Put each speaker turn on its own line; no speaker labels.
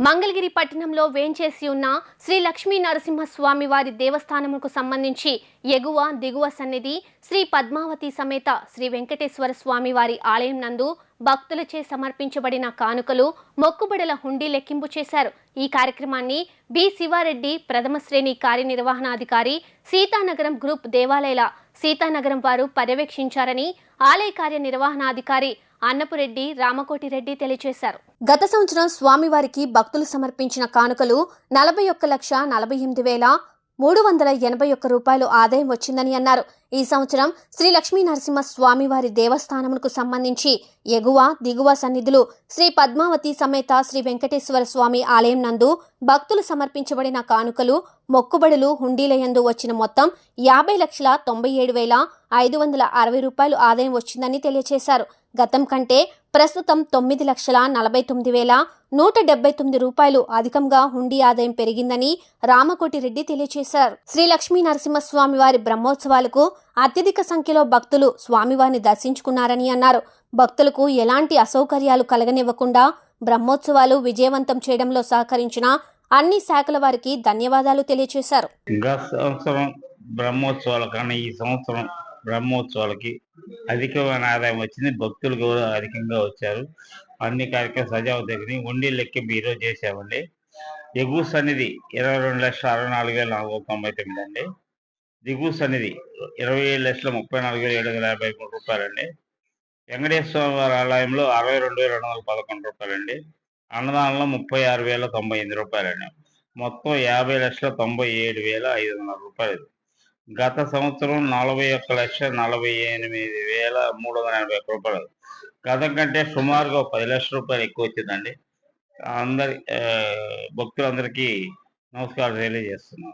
మంగళగిరి పట్టణంలో వేంచేసి ఉన్న శ్రీ లక్ష్మీ నరసింహస్వామి వారి దేవస్థానముకు సంబంధించి ఎగువ దిగువ సన్నిధి శ్రీ పద్మావతి సమేత శ్రీ వెంకటేశ్వర స్వామి వారి ఆలయం నందు భక్తులచే సమర్పించబడిన కానుకలు మొక్కుబడుల హుండీ లెక్కింపు చేశారు. ఈ కార్యక్రమాన్ని బి శివారెడ్డి ప్రథమ శ్రేణి కార్యనిర్వహణాధికారి సీతానగరం గ్రూప్ దేవాలయాల సీతానగరం వారు పర్యవేక్షించారని ఆలయ కార్యనిర్వహణాధికారి అన్నపురెడ్డి రామకోటిరెడ్డి తెలియజేశారు. గత సంవత్సరం స్వామివారికి భక్తులు సమర్పించిన కానుకలు నలభై ఒక్క లక్ష నలభై ఎనిమిది వేల మూడు వందల ఎనభై ఒక్క రూపాయలు ఆదాయం వచ్చిందని అన్నారు. ఈ సంవత్సరం శ్రీ లక్ష్మీ నరసింహ స్వామివారి దేవస్థానమునకు సంబంధించి ఎగువ దిగువ సన్నిధులు శ్రీ పద్మావతి సమేత శ్రీ వెంకటేశ్వర స్వామి ఆలయం నందు భక్తులు సమర్పించబడిన కానుకలు మొక్కుబడులు హుండీలయందు వచ్చిన మొత్తం యాభై లక్షల తొంభై ఏడు వేల ఐదు వందల అరవై రూపాయలు ఆదాయం వచ్చిందని తెలియజేశారు గతం కంటే ప్రస్తుతం తొమ్మిది లక్షల నలభై తొమ్మిది వేల నూట డెబ్బై తొమ్మిది రూపాయలు అధికంగా హుండీ ఆదాయం పెరిగిందని రామకోటిరెడ్డి తెలియజేశారు శ్రీ లక్ష్మీ నరసింహస్వామి వారి బ్రహ్మోత్సవాలకు అత్యధిక సంఖ్యలో భక్తులు స్వామివారిని దర్శించుకున్నారని అన్నారు. భక్తులకు ఎలాంటి అసౌకర్యాలు కలగనివ్వకుండా బ్రహ్మోత్సవాలు విజయవంతం చేయడంలో సహకరించిన అన్ని శాఖల వారికి ధన్యవాదాలు తెలియజేశారు.
గత సంవత్సరం బ్రహ్మోత్సవాల కన్నా ఈ సంవత్సరం బ్రహ్మోత్సవాలకి అధికమైన ఆదాయం వచ్చింది. భక్తులు కూడా అధికంగా వచ్చారు. అన్ని కార్యక్రమాలు సజావు దగ్గర ఉండి లెక్కింపు ఈరోజు చేశామండి. ఎగువ సన్నిధి ఇరవై రెండు లక్షల అరవై నాలుగు వేల నాలుగు వందల తొంభై తొమ్మిది అండి. దిగుస్ అనేది ఇరవై ఏడు లక్షల ముప్పై నాలుగు వేల ఏడు వందల యాభై మూడు రూపాయలండి. వెంకటేశ్వర వారి ఆలయంలో అరవై రెండు వేల రెండు వందల పదకొండు రూపాయలండి. అన్నదానంలో ముప్పై ఆరు వేల తొంభై ఎనిమిది రూపాయలండి. మొత్తం యాభై లక్షల తొంభై ఏడు వేల ఐదు వందల రూపాయలు. గత సంవత్సరం నలభై ఒక్క లక్ష నలభై ఎనిమిది వేల మూడు వందల ఎనభై ఒక్క రూపాయలు. గతం కంటే సుమారుగా ఒక పది లక్షల రూపాయలు ఎక్కువ వచ్చిందండి. అందరి భక్తులందరికీ నమస్కారం తెలియజేస్తున్నాను